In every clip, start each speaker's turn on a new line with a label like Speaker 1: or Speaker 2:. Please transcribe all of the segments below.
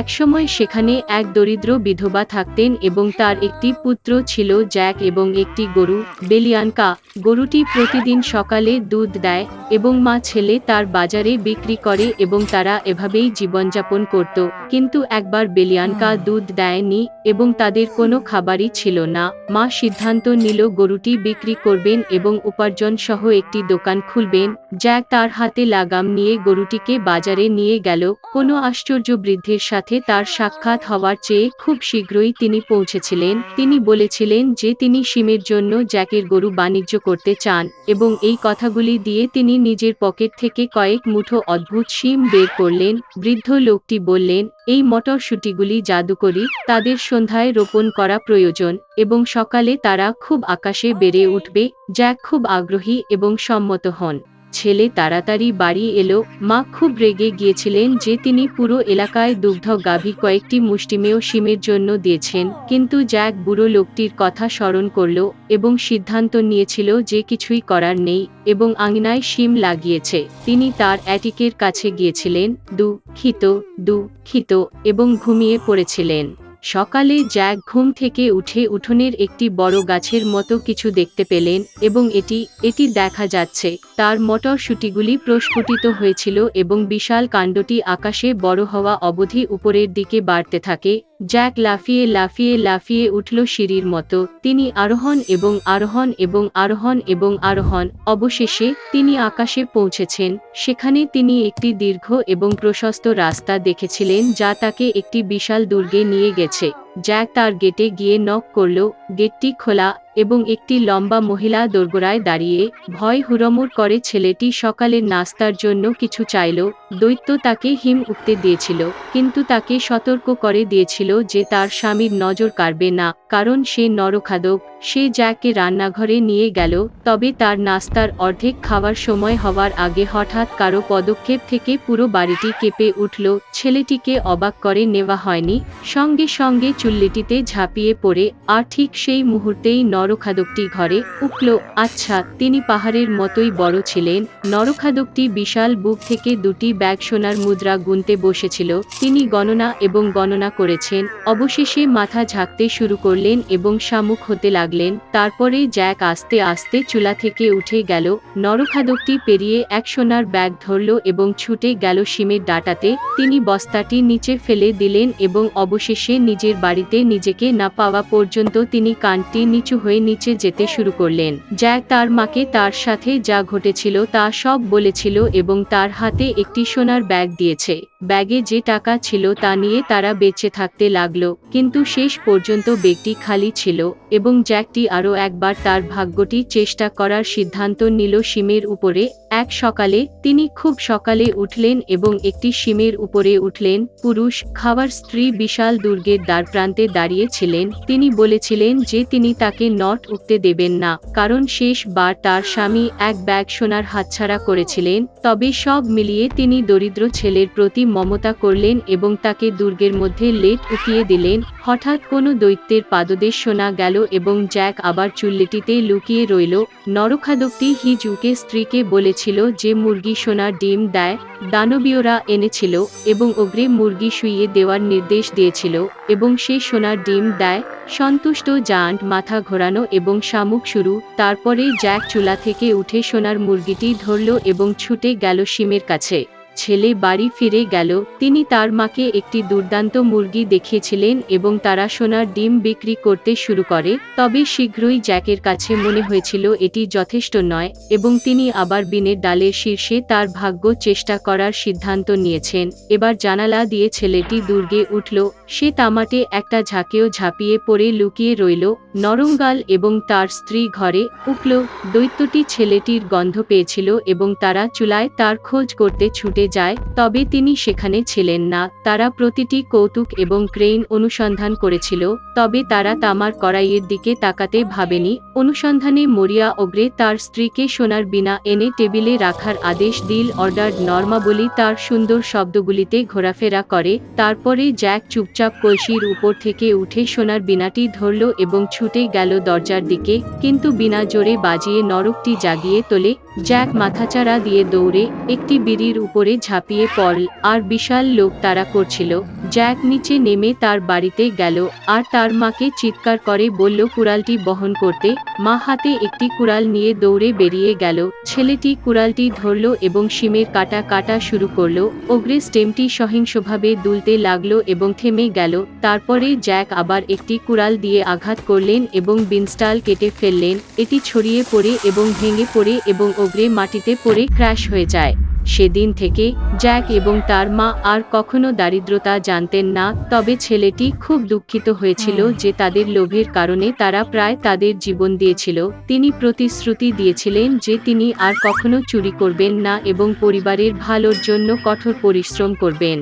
Speaker 1: একসময় সেখানে এক দরিদ্র বিধবা থাকতেন এবং তার একটি পুত্র ছিল জ্যাক এবং একটি গরু, বেলিয়ানকা। গরুটি প্রতিদিন সকালে দুধ দেয় এবং মা ছেলে তার বাজারে বিক্রি করে এবং তারা এভাবেই জীবনযাপন করত। কিন্তু একবার বেলিয়ানকা দুধ দেয়নি এবং তাদের কোনো খাবারই ছিল না। মা সিদ্ধান্ত নিল গরুটি বিক্রি করবেন এবং উপার্জন সহ একটি দোকান খুলবেন। জ্যাক তার হাতে লাগাম নিয়ে গরুটিকে বাজারে নিয়ে গেল। কোনো আশ্চর্য বৃদ্ধির সাথে তার সাক্ষাৎ হওয়ার চেয়ে খুব শীঘ্রই তিনি পৌঁছেছিলেন। তিনি বলেছিলেন যে তিনি সিমের জন্য জ্যাকের গরু বাণিজ্য করতে চান এবং এই কথাগুলি দিয়ে তিনি নিজের পকেট থেকে কয়েক মুঠো অদ্ভুত শিম বের করলেন। বৃদ্ধ লোকটি বললেন, এই মটরশুটিগুলি জাদুকরি, তাদের সন্ধ্যায় রোপণ করা প্রয়োজন এবং সকালে তারা খুব আকাশে বেড়ে উঠবে। জ্যাক খুব আগ্রহী এবং সম্মত হন। ছেলে তাড়াতাড়ি বাড়ি এলো। মা খুব রেগে গিয়েছিলেন যে তিনি পুরো এলাকায় দুগ্ধ গাভী কয়েকটি মুষ্টিমেয় শিমের জন্য দিয়েছেন। কিন্তু জ্যাক বুড়ো লোকটির কথা স্মরণ করল এবং সিদ্ধান্ত নিয়েছিল যে কিছুই করার নেই এবং আঙিনায় শিম লাগিয়েছে। তিনি তার অ্যাটিকের কাছে গিয়েছিলেন, দুঃখিত দুঃখিত এবং ঘুমিয়ে পড়েছিলেন। সকালে জ্যাক ঘুম থেকে উঠে উঠোনের একটি বড় গাছের মতো কিছু দেখতে পেলেন এবং এটি এটি দেখা যাচ্ছে, তার মটরশুটিগুলি প্রস্ফুটিত হয়েছিল এবং বিশাল কাণ্ডটি আকাশে বড় হওয়া অবধি উপরের দিকে বাড়তে থাকে জ্যাক লাফিয়ে লাফিয়ে লাফিয়ে উঠল সিঁড়ির মতো। তিনি আরোহণ এবং আরোহণ এবং আরোহণ এবং আরোহণ। অবশেষে তিনি আকাশে পৌঁছেছেন। সেখানে তিনি একটি দীর্ঘ এবং প্রশস্ত রাস্তা দেখেছিলেন যা তাকে একটি বিশাল দুর্গে নিয়ে গেছে। জ্যাক তার গেটে গিয়ে নক করল, গেটটি খোলা এবং একটি লম্বা মহিলা দোরগোড়ায় দাঁড়িয়ে ভয় হুড়মুড় করে ছেলেটি সকালের নাস্তার জন্য কিছু চাইল, দৈত্য তাকে হিম উঠতে দিয়েছিল, কিন্তু তাকে সতর্ক করে দিয়েছিল যে তার স্বামীর নজর কাড়বে না, কারণ সে নরখাদক, সে জ্যাককে রান্নাঘরে নিয়ে গেল, তবে তার নাস্তার অর্ধেক খাওয়ার সময় হওয়ার আগে হঠাৎ কারও পদক্ষেপ থেকে পুরো বাড়িটি কেঁপে উঠল, ছেলেটিকে অবাক করে নেওয়া হয়নি, সঙ্গে সঙ্গে চুল্লিটিতে ঝাঁপিয়ে পড়ে, আর ঠিক সেই মুহূর্তেই নরখাদকটি ঘরে উঠল আচ্ছা তিনি পাহাড়ের মতোই বড় ছিলেন। নরখাদকটি বিশাল বুক থেকে দুটি ব্যাগ সোনার মুদ্রা গুনতে বসেছিল। তিনি গণনা এবং গণনা করেছেন। অবশেষে মাথা ঝাঁকতে শুরু করলেন এবং শামুক হতে লাগলেন। তারপরে জ্যাক আস্তে আস্তে চুলা থেকে উঠে গেল। নরখাদকটি পেরিয়ে এক সোনার ব্যাগ ধরল এবং ছুটে গেল শিমের ডাটাতে। তিনি বস্তাটি নিচে ফেলে দিলেন এবং অবশেষে নিজের বাড়িতে নিজেকে না পাওয়া পর্যন্ত তিনি কানটি নিচু হয়ে নিচে যেতে শুরু করলেন। জ্যাক তার মাকে তার সাথে যা ঘটেছিল তা সব বলেছিল এবং তার হাতে একটি সোনার ব্যাগ দিয়েছে। ব্যাগে যে টাকা ছিল তা নিয়ে তারা বেঁচে থাকতে লাগল, কিন্তু শেষ পর্যন্ত ব্যাগটি খালি ছিল এবং জ্যাকটি আরও একবার তার ভাগ্যটি চেষ্টা করার সিদ্ধান্ত নিল শিমের উপরে। এক সকালে তিনি খুব সকালে উঠলেন এবং একটি শিমের উপরে উঠলেন, পুরুষ, খাওয়ার স্ত্রী বিশাল দুর্গের দ্বারপ্রান্তে দাঁড়িয়েছিলেন, তিনি বলেছিলেন যে তিনি তাকে নট উঠতে দেবেন না, কারণ শেষবার তার স্বামী এক ব্যাগ সোনার হাতছাড়া করেছিলেন, তবে সব মিলিয়ে তিনি দরিদ্র ছেলের প্রতি মমতা করলেন এবং তাকে দুর্গের মধ্যে লেট উঠিয়ে দিলেন। হঠাৎ কোনো দৈত্যের পাদদেশ শোনা গেল এবং জ্যাক আবার চুল্লিটিতে লুকিয়ে রইল। নরখাদকটি হিজুকে স্ত্রীকে বলেছিল যে মুরগি সোনার ডিম দেয়, দানবীয়রা এনেছিল এবং অগ্রে মুরগি শুইয়ে দেওয়ার নির্দেশ দিয়েছিল এবং সে সোনার ডিম দেয়। সন্তুষ্ট জান্ট মাথা ঘোরানো এবং শামুক শুরু তারপরে জ্যাক চুলা থেকে উঠে সোনার মুরগিটি ধরল এবং ছুটে গেল সিমের কাছে। ছেলে বাড়ি ফিরে গেল। তিনি তার মাকে একটি দুর্দান্ত মুরগি দেখিয়েছিলেন এবং তারা সোনার ডিম বিক্রি করতে শুরু করে। তবে শীঘ্রই জ্যাকের কাছে মনে হয়েছিল এটি যথেষ্ট নয় এবং তিনি আবার বিনের ডালের শীর্ষে তার ভাগ্য চেষ্টা করার সিদ্ধান্ত নিয়েছেন। এবার জানালা দিয়ে ছেলেটি দুর্গে উঠল। সে তামাটে একটা ঝাঁকেও ঝাঁপিয়ে পড়ে লুকিয়ে রইল। নরঙ্গাল এবং তার স্ত্রী ঘরে উঠল, দৈত্যটি ছেলেটির গন্ধ পেয়েছিল এবং তারা চুলায় তার খোঁজ করতে ছুটে যায়, তবে তিনি সেখানে ছিলেন না। তারা প্রতিটি কৌতুক এবং ক্রেইন অনুসন্ধান করেছিল, তবে তারা তামার কড়াইয়ের দিকে তাকাতে ভাবেনি। অনুসন্ধানে মরিয়া ওগ্রে তার স্ত্রীকে সোনার বিনা এনে টেবিলে রাখার আদেশ দিল অর্ডার নর্মাবলি তার সুন্দর শব্দগুলিতে ঘোরাফেরা করে, তারপরে জ্যাক চুপচাপ কলসির উপর থেকে উঠে সোনার বিনাটি ধরল এবং ছুটে ছুটে গেল দরজার দিকে, কিন্তু বিনা জোরে বাজিয়ে নরকটি জাগিয়ে তোলে, জ্যাক মাথাচাড়া দিয়ে দৌড়ে একটি বিড়ির উপরে ঝাঁপিয়ে পড়ল, আর বিশাল লোক তারা করছিল, জ্যাক নিচে নেমে তার বাড়িতে গেল, আর তার মাকে চিৎকার করে বলল, কুড়ালটি বহন করতে। মা হাতে একটি কুড়াল নিয়ে দৌড়ে বেরিয়ে গেল, ছেলেটি কুড়ালটি ধরল এবং শিমের কাটা কাটা শুরু করল, অগ্রে স্টেমটি সহিংসভাবে দুলতে লাগল এবং থেমে গেল, তারপরে জ্যাক আবার একটি কুড়াল দিয়ে আঘাত করলেন এবং বিনস্টাল কেটে ফেললেন এটি ছড়িয়ে পড়ে এবং ভেঙে পড়ে এবং অগ্রে মাটিতে পড়ে ক্র্যাশ হয়ে যায়। সেদিন থেকে জ্যাক এবং তার মা আর কখনো দারিদ্রতা জানতেন না তবে ছেলেটি খুব দুঃখিত হয়েছিল যে তাদের লোভের কারণে তারা প্রায় তাদের জীবন দিয়েছিল। তিনি প্রতিশ্রুতি দিয়েছিলেন যে তিনি আর কখনো চুরি করবেন না এবং পরিবারের ভালোর জন্য কঠোর পরিশ্রম করবেন।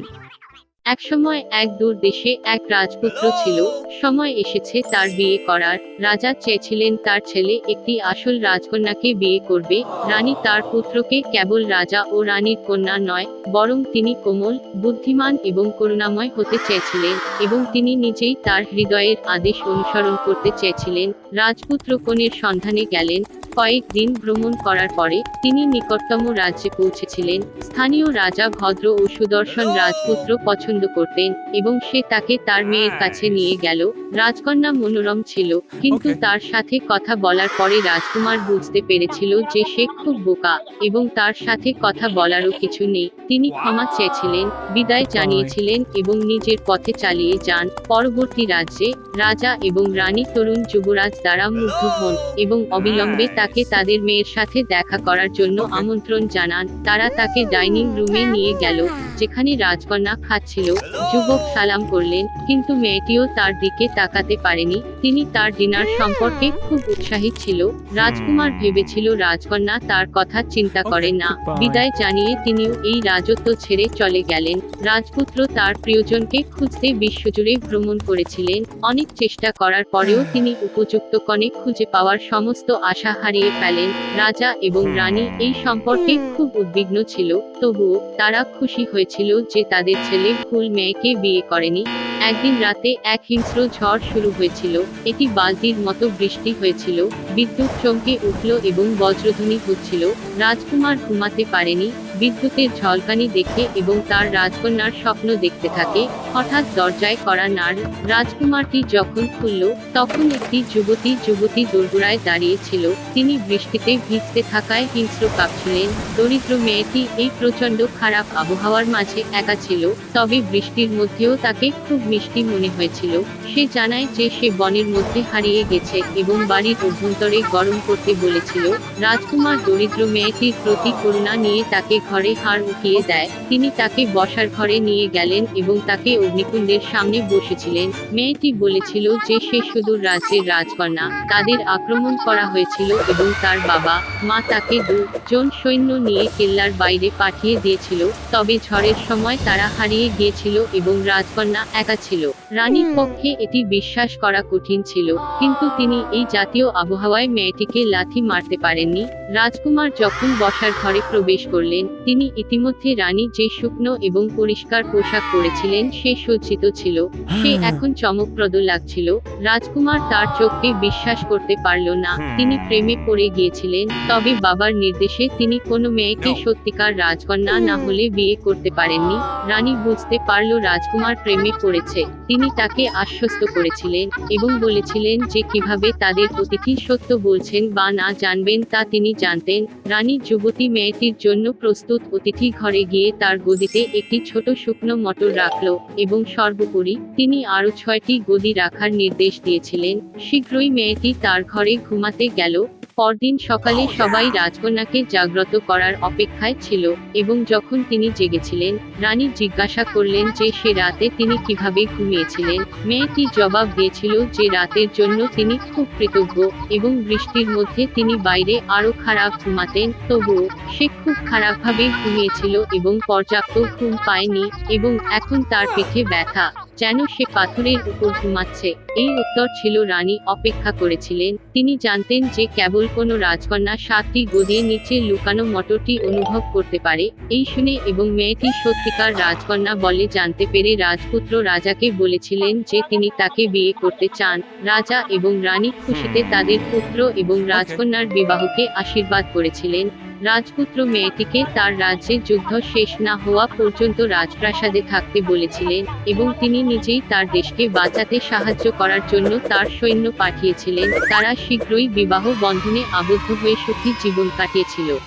Speaker 1: একসময় এক দূর দেশে এক রাজপুত্র ছিল সময় এসেছে তার বিয়ে করার। রাজা চেয়েছিলেন তার ছেলে একটি আসল রাজকন্যাকে বিয়ে করবে। রানী তার পুত্রকে কেবল রাজা ও রানীর কন্যা নয় বরং তিনি কোমল বুদ্ধিমান এবং করুণাময় হতে চেয়েছিলেন এবং তিনি নিজেই তার হৃদয়ের আদেশ অনুসরণ করতে চেয়েছিলেন। রাজপুত্র কনের সন্ধানে গেলেন কয়েকদিন ভ্রমণ করার পরে তিনি নিকটতম রাজ্যে পৌঁছেছিলেন। স্থানীয় রাজা ভদ্র ও সুদর্শন রাজপুত্র পছন্দ করতেন এবং সে তাকে তার মেয়ের কাছে নিয়ে গেল। রাজকন্যা মনোরম ছিল কিন্তু তার সাথে কথা বলার পরে রাজকুমার বুঝতে পেরেছিল যে সে খুব বোকা এবং তার সাথে কথা বলারও কিছু নেই। তিনি ক্ষমা চেয়েছিলেন বিদায় জানিয়েছিলেন এবং নিজের পথে চালিয়ে যান। পরবর্তী রাজ্যে রাজা এবং রানী তরুণ যুবরাজ দ্বারা মুগ্ধ হন এবং অবিলম্বে তাকে তাদের মেয়ের সাথে দেখা করার জন্য আমন্ত্রণ জানান। তারা তাকে ডাইনিং রুমে নিয়ে গেল। যেখানে রাজকন্যা খাচ্ছিল যুবক সালাম করলেন কিন্তু মেয়েটিও তার দিকে তাকাতে পারেনি তিনি তার ডিনার সম্পর্কে খুব উৎসাহী ছিল রাজকুমার ভেবেছিল রাজকন্যা তার কথা চিন্তা করে না বিদায় জানিয়ে তিনিও এই রাজত্ব ছেড়ে চলে গেলেন রাজপুত্র তার প্রিয়জনকে খুঁজতে বিশ্বজুড়ে ভ্রমণ করেছিলেন অনেক চেষ্টা করার পরেও তিনি উপযুক্ত কনে খুঁজে পাওয়ার সমস্ত আশা হারিয়ে ফেলেন রাজা এবং রানী এই সম্পর্কে খুব উদ্বিগ্ন ছিল তবুও তারা খুশি হয়েছিল যে তাদের ছেলে ভুল মেয়েকে বিয়ে করেনি। একদিন রাতে এক হিংস্র ঝড় শুরু হয়েছিল। এটি বালতির মতো বৃষ্টি হয়েছিল। বিদ্যুৎ চমকে উঠল এবং বজ্রধ্বনি হচ্ছিল। রাজকুমার ঘুমাতে পারেনি। বিদ্যুতের ঝলকানি দেখে এবং তার রাজকন্যার স্বপ্ন দেখতে থাকে, হঠাৎ দরজায় করা নার রাজকুমারটি যখন খুলল, তখন একটি যুবতী যুবতী দোরগোড়ায় দাঁড়িয়েছিল তিনি বৃষ্টিতে ভিজতে থাকায় হিংস্র কাঁপছিলেন, দরিদ্র মেয়েটি এই প্রচণ্ড খারাপ আবহাওয়ার মাঝে একা ছিল, তবে বৃষ্টির মধ্যেও তাকে খুব মিষ্টি মনে হয়েছিল, সে জানায় যে সে বনের মধ্যে হারিয়ে গেছে এবং বাড়ির অভ্যন্তরে গরম করতে বলেছিল, রাজকুমার দরিদ্র মেয়েটির প্রতি করুণা নিয়ে তাকে ঘরে হাড় উঠিয়ে দেয়। তিনি তাকে বসার ঘরে নিয়ে গেলেন এবং তাকে অগ্নিকুণ্ডের সামনে বসেছিলেন। মেয়েটি বলেছিল যে সে সুদূর রাজ্যের রাজকন্যা। তাদের আক্রমণ করা হয়েছিল এবং তার বাবা মা তাকে দুজন সৈন্য নিয়ে কেল্লার বাইরে পাঠিয়ে দিয়েছিল। তবে ঝড়ের সময় তারা হারিয়ে গিয়েছিল এবং রাজকন্যা একা ছিল। রানীর পক্ষে এটি বিশ্বাস করা কঠিন ছিল। কিন্তু তিনি এই জাতীয় আবহাওয়ায় মেয়েটিকে লাথি মারতে পারেননি। রাজকুমার যখন বসার ঘরে প্রবেশ করলেন তিনি ইতিমধ্যে রানী যে শুকনো এবং পরিষ্কার পোশাক পরেছিলেন সে সজ্জিত ছিল। সে এখন চমকপ্রদ লাগছিল। রাজকুমার তার চোখকে বিশ্বাস করতে পারল না। তিনি প্রেমে পড়ে গিয়েছিলেন। তবে বাবার নির্দেশে তিনি কোনো মেয়েকে সত্যিকার রাজকন্যা না হলে বিয়ে করতে পারেননি। রানী বুঝতে পারল রাজকুমার প্রেমে পড়েছে। তিনি তাকে আশ্বস্ত করেছিলেন এবং বলেছিলেন যে কীভাবে তাদের অতিথি সত্য বলছেন বা না জানবেন তা তিনি জানতেন। রানী যুবতী মেয়েটির জন্য প্রস্তুত অতিথি ঘরে গিয়ে তার গদিতে একটি ছোট শুকনো মটর রাখল এবং সর্বোপরি তিনি আরও ছয়টি গদি রাখার নির্দেশ দিয়েছিলেন। শীঘ্রই মেয়েটি তার ঘরে ঘুমাতে গেল পরদিন সকালে সবাই রাজকন্যাকে জাগ্রত করার অপেক্ষায় ছিল, এবং যখন তিনি জেগেছিলেন, রানী জিজ্ঞাসা করলেন যে সে রাতে তিনি কীভাবে ঘুমিয়েছিলেন। মেয়েটি জবাব দিয়েছিল যে রাতের জন্য তিনি খুব কৃতজ্ঞ, এবং বৃষ্টির মধ্যে তিনি বাইরে আরও খারাপ ঘুমাতেন। তবুও, সে খুব খারাপভাবে ঘুমিয়েছিল এবং পর্যাপ্ত ঘুম পায়নি, এবং এখন তার পিঠে ব্যথা। যেন সে পাথরের উপর ঘুমাচ্ছে। এই উত্তর ছিল রানী অপেক্ষা করেছিলেন। তিনি জানতেন যে কেবল কোনো রাজকন্যা সাতটি গদিয়ে নিচে লুকানো মটরটি অনুভব করতে পারে। এই শুনে এবং মেয়েটি সত্যিকার রাজকন্যা বলে জানতে পেরে রাজপুত্র রাজাকে বলেছিলেন যে তিনি তাকে বিয়ে করতে চান। রাজা এবং রানী খুশিতে তাদের পুত্র এবং রাজকন্যার বিবাহকে আশীর্বাদ করেছিলেন। রাজপুত্র মেয়েটিকে তার রাজ্যে যুদ্ধ শেষ না হওয়া পর্যন্ত রাজপ্রাসাদে থাকতে বলেছিলেন এবং তিনি নিজেই তার দেশকে বাঁচাতে সাহায্য করার জন্য তার সৈন্য পাঠিয়েছিলেন। তারা শীঘ্রই বিবাহ বন্ধনে আবদ্ধ হয়ে সুখী জীবন কাটিয়েছিল।